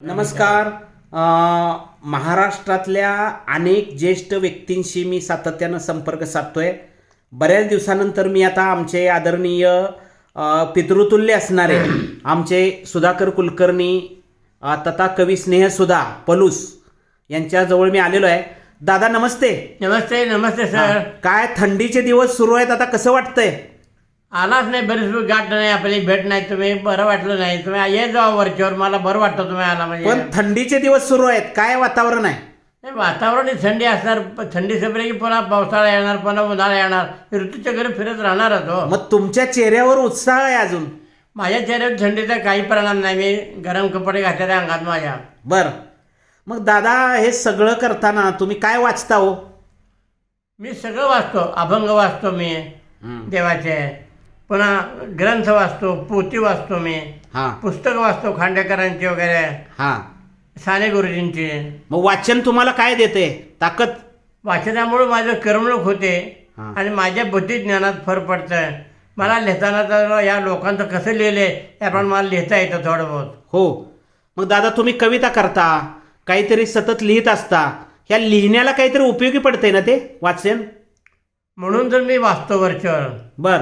नमस्कार. महाराष्ट्रातल्या अनेक ज्येष्ठ व्यक्तींशी मी सातत्यानं संपर्क साधतोय. बऱ्याच दिवसानंतर मी आता आमचे आदरणीय पितृतुल्य असणारे आमचे सुधाकर कुलकर्णी तथा कवी स्नेहसुधा पलूस यांच्याजवळ मी आलेलो आहे. दादा नमस्ते. नमस्ते नमस्ते सर. काय थंडीचे दिवस सुरू आहेत आता कसं वाटतंय? आलाच नाही बरेच दिवस गाठ नाही आपली भेट नाही तुम्ही बरं वाटलं नाही. तुम्ही ये जावा वरच्यावर मला बरं वाटतं तुम्ही आला म्हणजे. पण थंडीचे दिवस सुरू आहेत काय वातावरण आहे? नाही, वातावरण ही थंडी असणार प- थंडी संपली की पुन्हा पावसाळा येणार पुन्हा उन्हाळा येणार ऋतूच्या घरी फिरत राहणारच हो मग तुमच्या चेहऱ्यावर उत्साह आहे अजून. माझ्या चेहऱ्यावर थंडीचा काही परिणाम नाही मी गरम कपडे घातलेले अंगात माझ्या. बर. मग दादा हे सगळं करताना तुम्ही काय वाचता हो? मी सगळं वाचतो अभंग वाचतो मी देवाचे. पुन्हा ग्रंथ वाचतो पोती वाचतो मी. हा. पुस्तकं वाचतो खांडेकरांची वगैरे. हा. साने गुरुजींची. मग वाचन तुम्हाला काय देते? ताकद? वाचनामुळे माझं करमणूक होते हा. आणि माझ्या बुद्धी ज्ञानात फरक पडतं मला लिहिताना तर या लोकांचं कसं लिहिले याप्रमाणे मला लिहिता येतं थोडं बहुत हो. मग दादा तुम्ही कविता करता काहीतरी सतत लिहित असता ह्या लिहिण्याला काहीतरी उपयोगी पडते ना ते वाचन? म्हणून तर मी वाचतो वरच्यावर. बर.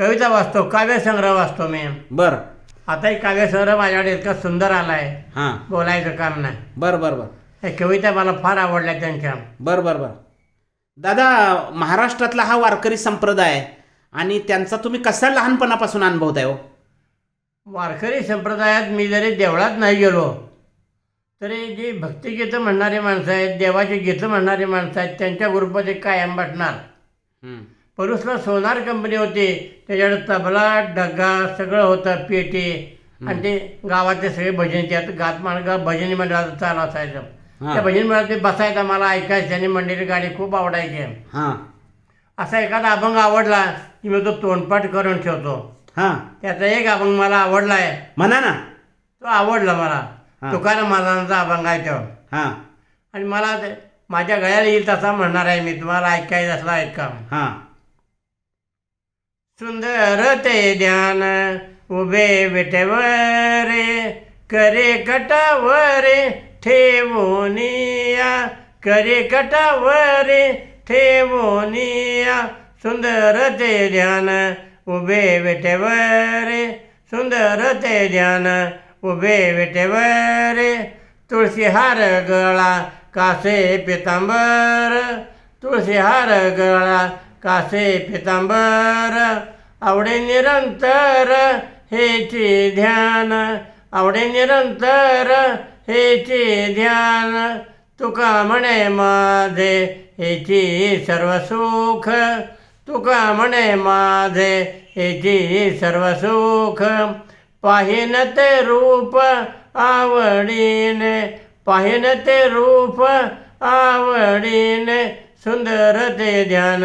कविता वाचतो काव्यसंग्रह वाचतो मी. बर. आताही काव्यसंग्रह माझ्याकडे इतका सुंदर आलाय. हां. बोलायचं काम नाही. बर बर बर. हे कविता मला फार आवडल्या त्यांच्या. बर बर बर. दादा महाराष्ट्रातला हा वारकरी संप्रदाय आणि त्यांचा तुम्ही कसा लहानपणापासून अनुभवताय हो? वारकरी संप्रदायात मी जरी देवळात नाही गेलो तरी जी भक्तिगीतं म्हणणारी माणसं आहेत देवाची गीतं म्हणणारी माणसं आहेत त्यांच्या ग्रुपमध्ये कायम बसणार. हम्म. परुसला सोनार कंपनी होती. त्याच्याकडे तबला डग्गा सगळं होतं पेटी. आणि ते गावातले सगळे भजन त्यात गात माणगा भजनी मंडळाचं चालू असायचं. त्या भजनी मंडळात ते बसायचं मला ऐकायचं. आणि मंडळी गाडी खूप आवडायची. असा एखादा अभंग आवडला की मी तो तोंडपाठ करून ठेवतो. हां. त्याचा एक अभंग मला आवडला आहे म्हणा ना. तो आवडला मला. तुकाराम महाराजांचा अभंग आहे तो. हां. आणि मला ते माझ्या गळ्याला येईल तसा म्हणणार आहे मी. तुम्हाला ऐकायचं असला ऐका. हां. सुंदर ते ध्यान उभे विटेवरे करे कटावरे ठेवोनिया करे कटावरे ठेवोनिया सुंदर ते ध्यान उभे विटेवरे सुंदर ते ध्यान उभे विटेवरे तुळशी हार गळा कासे पितांबर तुळशी हार गळा कासे पितांबर आवडे निरंतर हेचे ध्यान. आवडे निरंतर हेचे ध्यान. तुका म्हणे माझे हेची सर्व सुख. तुका म्हणे माझे हेची सर्व सुख. पाहिन ते रूप आवडीने पाहिन ते रूप आवडीने सुंदर ते ध्यान.